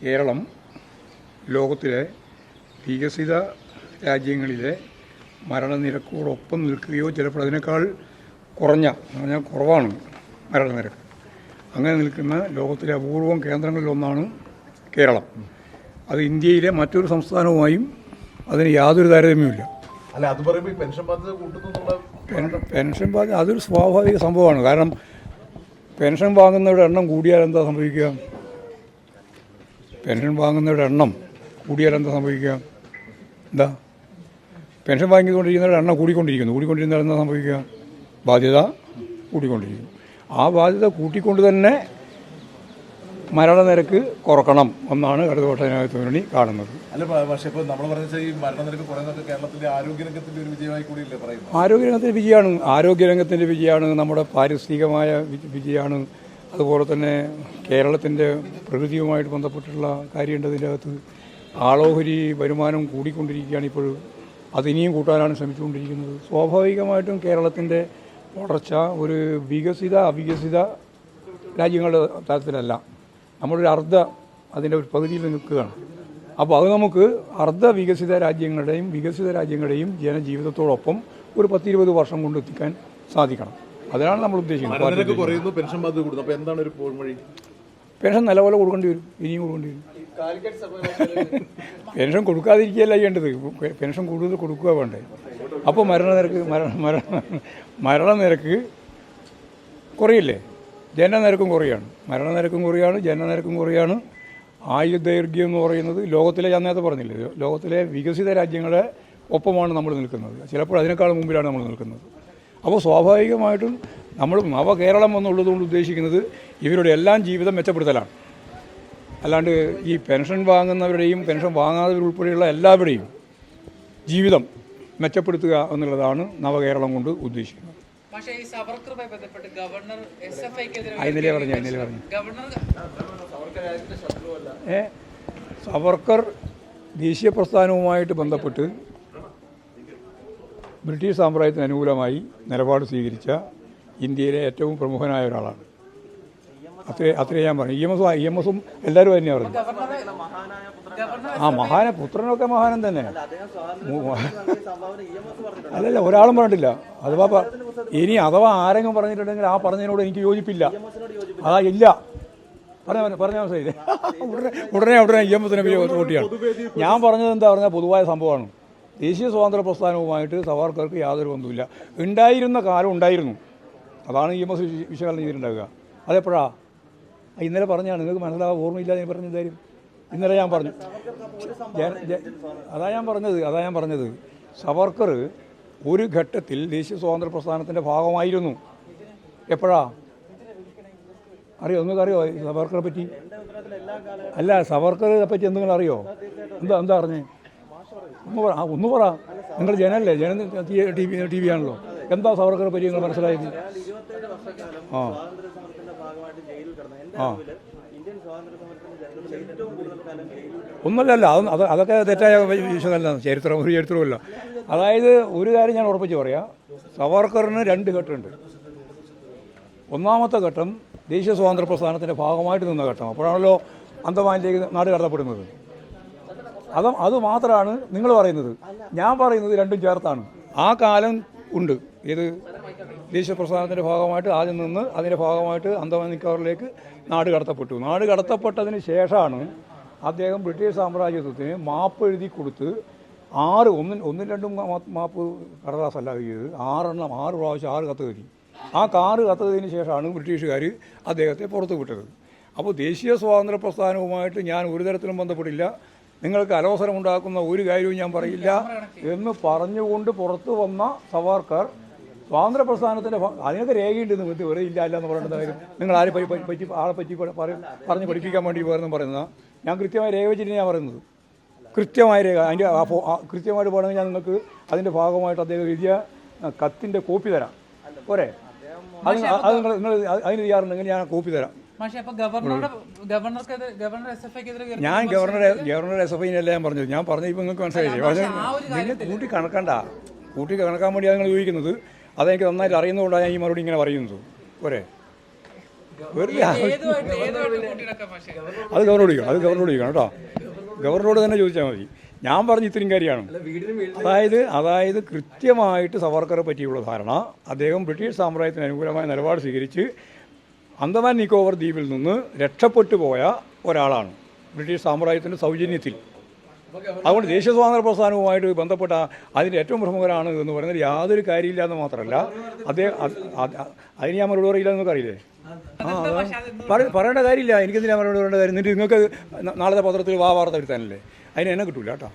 കേരളം ലോകത്തിലെ വികസിത രാജ്യങ്ങളിലെ മരണനിരക്കോടൊപ്പം നിൽക്കുകയോ ചിലപ്പോൾ അതിനേക്കാൾ കുറഞ്ഞ പറഞ്ഞാൽ കുറവാണ് മരണനിരക്ക്. അങ്ങനെ നിൽക്കുന്ന ലോകത്തിലെ അപൂർവം കേന്ദ്രങ്ങളിലൊന്നാണ് കേരളം. അത് ഇന്ത്യയിലെ മറ്റൊരു സംസ്ഥാനവുമായും അതിന് യാതൊരു താരതമ്യവുമില്ല. അല്ല അത് പറയുമ്പോൾ പെൻഷൻ ബാധ്യത കൂട്ടുന്നുള്ള പെൻഷൻ ബാധ്യത അതൊരു സ്വാഭാവിക സംഭവമാണ്. കാരണം പെൻഷൻ വാങ്ങുന്നവരുടെ എണ്ണം കൂടിയാൽ എന്താ സംഭവിക്കുക? പെൻഷൻ വാങ്ങുന്നവരുടെ എണ്ണം കൂടിയാൽ എന്താ സംഭവിക്കുക? എന്താ? പെൻഷൻ വാങ്ങിക്കൊണ്ടിരിക്കുന്നവരുടെ എണ്ണം കൂടിക്കൊണ്ടിരിക്കുന്നു. കൂടിക്കൊണ്ടിരുന്നാൽ എന്താ സംഭവിക്കുക? ബാധ്യത കൂടിക്കൊണ്ടിരിക്കുന്നു ആ ബാധ്യത കൂട്ടിക്കൊണ്ട് തന്നെ മരണനിരക്ക് കുറക്കണം എന്നാണ് ഇടതുപക്ഷ ജനാധിപത്യ മുന്നണി കാണുന്നത്. അല്ല പക്ഷേ ഇപ്പോൾ നമ്മൾ പറഞ്ഞ ഈ മരണനിരക്ക് കുറയുന്നതൊക്കെ കേരളത്തിന്റെ ആരോഗ്യരംഗത്തിന്റെ ഒരു വിജയമായി കൂടിയില്ലേ പറയുന്നത്? ആരോഗ്യരംഗത്തിന്റെ വിജയമാണ്. ആരോഗ്യരംഗത്തിന്റെ വിജയമാണ്. നമ്മുടെ പാരിസ്ഥിതികമായ വിജയമാണ്. അതുപോലെ തന്നെ കേരളത്തിന്റെ പ്രകൃതിയുമായിട്ട് ബന്ധപ്പെട്ടുള്ള കാര്യമുണ്ട് അതിന്റെ അകത്ത്. ആളോഹരി വരുമാനം കൂടിക്കൊണ്ടിരിക്കുകയാണ് ഇപ്പോൾ. അതിനിയും കൂട്ടാനാണ് ശ്രമിച്ചുകൊണ്ടിരിക്കുന്നത്. സ്വാഭാവികമായിട്ടും കേരളത്തിന്റെ വളർച്ച ഒരു വികസിത അവികസിത രാജ്യങ്ങളുടെ തരത്തിലല്ല നമ്മളൊരു അർദ്ധ അതിന്റെ ഒരു പകുതിയിൽ നിൽക്കുകയാണ്. അപ്പോൾ അത് നമുക്ക് അർദ്ധ വികസിത രാജ്യങ്ങളുടെയും വികസിത രാജ്യങ്ങളുടെയും ജനജീവിതത്തോടൊപ്പം ഒരു പത്തിരുപത് വർഷം കൊണ്ട് എത്തിക്കാൻ സാധിക്കണം. അതിനാണ് നമ്മൾ ഉദ്ദേശിക്കുന്നത്. കുറയുന്നു പെൻഷൻ ബാധ്യത കൂടുന്നു. അപ്പോൾ എന്താണ് ഒരു പോംവഴി പെൻഷൻ നല്ലപോലെ കൊടുക്കേണ്ടി വരും ഇനിയും കൊടുക്കേണ്ടി വരും. പെൻഷൻ കൊടുക്കാതിരിക്കുകയല്ല ചെയ്യേണ്ടത്. പെൻഷൻ കൂടുതൽ കൊടുക്കുക വേണ്ടേ. അപ്പോൾ മരണനിരക്ക് മരണ മരണ മരണനിരക്ക് കുറയില്ലേ? ജനനിരക്കും കുറയാണ്. മരണനിരക്കും കുറയാണ് ജനനിരക്കും കുറയാണ്. ആയുർദൈർഘ്യം എന്ന് പറയുന്നത് ലോകത്തിലെ ഞാൻ നേരത്തെ പറഞ്ഞില്ലേ ലോകത്തിലെ വികസിത രാജ്യങ്ങളെ ഒപ്പമാണ് നമ്മൾ നിൽക്കുന്നത്. ചിലപ്പോൾ അതിനേക്കാൾ മുമ്പിലാണ് നമ്മൾ നിൽക്കുന്നത്. അപ്പോൾ സ്വാഭാവികമായിട്ടും നമ്മൾ നവകേരളം എന്നുള്ളതുകൊണ്ട് ഉദ്ദേശിക്കുന്നത് ഇവരുടെ എല്ലാം ജീവിതം മെച്ചപ്പെടുത്തലാണ്. അല്ലാണ്ട് ഈ പെൻഷൻ വാങ്ങുന്നവരുടെയും പെൻഷൻ വാങ്ങാത്തവരുൾപ്പെടെയുള്ള എല്ലാവരുടെയും ജീവിതം മെച്ചപ്പെടുത്തുക എന്നുള്ളതാണ് നവകേരളം കൊണ്ട് ഉദ്ദേശിക്കുന്നത്. പക്ഷേ ഈ സവർക്കറുമായി ബന്ധപ്പെട്ട് ഗവർണർ എസ് എഫ് ഐക്കെതിരെ ആ, പറഞ്ഞു ഇന്നലെ പറഞ്ഞു. ഗവർണർ ഏ സവർക്കർ ദേശീയ പ്രസ്ഥാനവുമായിട്ട് ബന്ധപ്പെട്ട് ബ്രിട്ടീഷ് സാമ്രാജ്യത്തിന് അനുകൂലമായി നിലപാട് സ്വീകരിച്ച ഇന്ത്യയിലെ ഏറ്റവും പ്രമുഖനായ ഒരാളാണ്. അത്രേ അത്രേ ഞാൻ പറഞ്ഞു. ഇ എം എസും ഇ എം എസും എല്ലാവരും തന്നെ പറഞ്ഞു ആ മഹാന പുത്രനൊക്കെ മഹാനം തന്നെ. അല്ലല്ല ഒരാളും പറഞ്ഞിട്ടില്ല. അഥവാ ഇനി അഥവാ ആരെങ്കിലും പറഞ്ഞിട്ടുണ്ടെങ്കിൽ ആ പറഞ്ഞതിനോട് എനിക്ക് യോജിപ്പില്ല. അതാ ഇല്ല. പറഞ്ഞ പറഞ്ഞ മനസ്സിലായില്ലേ? ഉടനെ ഉടനെ ഉടനെ ഇ എം എസിനെ വോട്ടിയാണ് ഞാൻ പറഞ്ഞത് എന്താ പറഞ്ഞാൽ പൊതുവായ സംഭവമാണ്. ദേശീയ സ്വാതന്ത്ര്യ പ്രസ്ഥാനവുമായിട്ട് സവാർക്കർക്ക് യാതൊരു ബന്ധവുമില്ല. ഉണ്ടായിരുന്ന കാലം ഉണ്ടായിരുന്നു. അതാണ് ഈ എം എസ് വിശകലനം ചെയ്തിട്ടുണ്ടാവുക അതെപ്പോഴാ? ഇന്നലെ പറഞ്ഞാണ് നിങ്ങൾക്ക് മനസ്സിലാവാൻ ഓർമ്മയില്ല ഞാൻ പറഞ്ഞ എന്തായാലും? ഇന്നലെ ഞാൻ പറഞ്ഞു. അതാ ഞാൻ പറഞ്ഞത് അതാ ഞാൻ പറഞ്ഞത്. സവർക്കർ ഒരു ഘട്ടത്തിൽ ദേശീയ സ്വാതന്ത്ര്യ പ്രസ്ഥാനത്തിന്റെ ഭാഗമായിരുന്നു. എപ്പോഴാ? അറിയോ? നിങ്ങൾക്ക് അറിയോ സവർക്കറെ പറ്റി? അല്ല സവർക്കറെ പറ്റി എന്തെങ്കിലും അറിയോ? എന്താ എന്താ അറിഞ്ഞേ ഒന്ന് പറ ഒന്ന് പറ. നിങ്ങൾ ജനല്ലേ ജന ടി വി ടി വി ആണല്ലോ. എന്താ സവർക്കറെ പറ്റി നിങ്ങൾ മനസ്സിലായത് ആ. ആ. ഒന്നല്ലല്ല അത് അതൊക്കെ തെറ്റായ വിശകലനം ചരിത്രം ഒരു ചരിത്രമല്ല അതായത് ഒരു കാര്യം ഞാൻ ഉറപ്പിച്ച് പറയാം. സവർക്കറിന് രണ്ട് ഘട്ടമുണ്ട്. ഒന്നാമത്തെ ഘട്ടം ദേശീയ സ്വാതന്ത്ര്യ പ്രസ്ഥാനത്തിന്റെ ഭാഗമായിട്ട് നിന്ന ഘട്ടം. അപ്പോഴാണല്ലോ അന്തമാനിലേക്ക് നാട് കടത്തപ്പെടുന്നത്. അത് അത് മാത്രമാണ് നിങ്ങൾ പറയുന്നത്. ഞാൻ പറയുന്നത് രണ്ടും ചേർത്താണ്. ആ കാലം ഉണ്ട്. ഇത് ദേശീയ പ്രസ്ഥാനത്തിന്റെ ഭാഗമായിട്ട് ആദ്യം നിന്ന് അതിന്റെ ഭാഗമായിട്ട് അന്തമാൻ നിക്കോറിലേക്ക് നാട് കടത്തപ്പെട്ടു. നാട് കടത്തപ്പെട്ടതിന് ശേഷമാണ് അദ്ദേഹം ബ്രിട്ടീഷ് സാമ്രാജ്യത്വത്തിന് മാപ്പ് എഴുതി കൊടുത്ത് ആറ് ഒന്നും ഒന്നും രണ്ടും മാപ്പ് കടലാസല്ല എഴുതിയത് ആറെണ്ണം ആറ് പ്രാവശ്യം ആറ് കത്ത് കഴിഞ്ഞു ആ കാറ് കത്തതിന് ശേഷമാണ് ബ്രിട്ടീഷുകാർ അദ്ദേഹത്തെ പുറത്തു വിട്ടത് അപ്പോൾ ദേശീയ സ്വാതന്ത്ര്യ പ്രസ്ഥാനവുമായിട്ട് ഞാൻ ഒരു തരത്തിലും ബന്ധപ്പെട്ടില്ല. നിങ്ങൾക്ക് അലോസരമുണ്ടാക്കുന്ന ഒരു കാര്യവും ഞാൻ പറയില്ല എന്ന് പറഞ്ഞുകൊണ്ട് പുറത്തു വന്ന സവാർക്കർ സ്വാതന്ത്ര്യ പ്രസ്ഥാനത്തിന്റെ ഭ- അതിനൊക്കെ രേഖയുണ്ട് നിങ്ങൾക്ക് വെറുതെ ഇല്ല അല്ല എന്ന് പറയുന്നത് കാര്യം. നിങ്ങൾ ആരെ പറ്റി ആളെ പറ്റി പറഞ്ഞ് പഠിപ്പിക്കാൻ വേണ്ടി പോയെന്ന് പറയുന്നത്. ഞാൻ കൃത്യമായി രേഖ വെച്ചിട്ട് ഞാൻ പറയുന്നത്. കൃത്യമായ രേഖ. അതിന്റെ കൃത്യമായിട്ട് പോകണമെങ്കിൽ ഞാൻ നിങ്ങൾക്ക് അതിന്റെ ഭാഗമായിട്ട് അദ്ദേഹം എഴുതിയ കത്തിന്റെ കോപ്പി തരാം. പോരെ? അത് നിങ്ങൾ നിങ്ങൾ അതിന് ചെയ്യാറുണ്ടെങ്കിൽ ഞാൻ കോപ്പി തരാം. പക്ഷേ ഗവർണർ ഗവർണർ എസ് എഫ് ഐക്കെതിരെ ഞാൻ ഗവർണറെ ഗവർണറെ എസ് എഫ് ഐനല്ല ഞാൻ പറഞ്ഞത്? ഞാൻ പറഞ്ഞു ഇപ്പം നിങ്ങൾക്ക് മനസ്സിലായില്ലേ? പക്ഷേ ആ ഒരു നിങ്ങൾ കൂട്ടി കണക്കണ്ട. കൂട്ടി കണക്കാൻ വേണ്ടിയാണ് നിങ്ങൾ ചോദിക്കുന്നത് അതെനിക്ക് നന്നായിട്ട് അറിയുന്നതുകൊണ്ടാണ് ഞാൻ ഈ മറുപടി ഇങ്ങനെ പറയുന്നത്. പോരെ. പക്ഷേ അത് ഗവർണറോട് ചോദിക്കണം അത് ഗവർണറോട് ചോദിക്കണം കേട്ടോ. ഗവർണറോട് തന്നെ ചോദിച്ചാൽ മതി. ഞാൻ പറഞ്ഞ ഇത്രയും കാര്യമാണ്. അതായത് അതായത് കൃത്യമായിട്ട് സവർക്കറെ പറ്റിയുള്ള ധാരണ അദ്ദേഹം ബ്രിട്ടീഷ് സാമ്രാജ്യത്തിന് അനുകൂലമായ നിലപാട് സ്വീകരിച്ച് അന്തമാൻ നിക്കോബർ ദ്വീപിൽ നിന്ന് രക്ഷപ്പെട്ടു പോയ ഒരാളാണ്. ബ്രിട്ടീഷ് സാമ്രാജ്യത്തിന്റെ സൗജന്യത്തിൽ. അതുകൊണ്ട് ദേശീയ സ്വാതന്ത്ര്യ പ്രസ്ഥാനവുമായിട്ട് ബന്ധപ്പെട്ട അതിന്റെ ഏറ്റവും പ്രമുഖരാണ് എന്ന് പറയുന്നത് യാതൊരു കാര്യമില്ല എന്ന് മാത്രമല്ല അദ്ദേഹം അത്- അത്- അതിന് ഞാൻ മറുപടി പറയില്ല എന്നൊക്കെ അറിയില്ലേ? ആ പറയേണ്ട കാര്യമില്ല. എനിക്കെന്തിനാ മറുപടി പറയേണ്ട കാര്യം? എന്നിട്ട് നിങ്ങൾക്ക് നാളത്തെ പത്രത്തിൽ വാ വാർത്ത വരുത്താനല്ലേ? അതിന് എന്നെ കിട്ടൂല കേട്ടോ.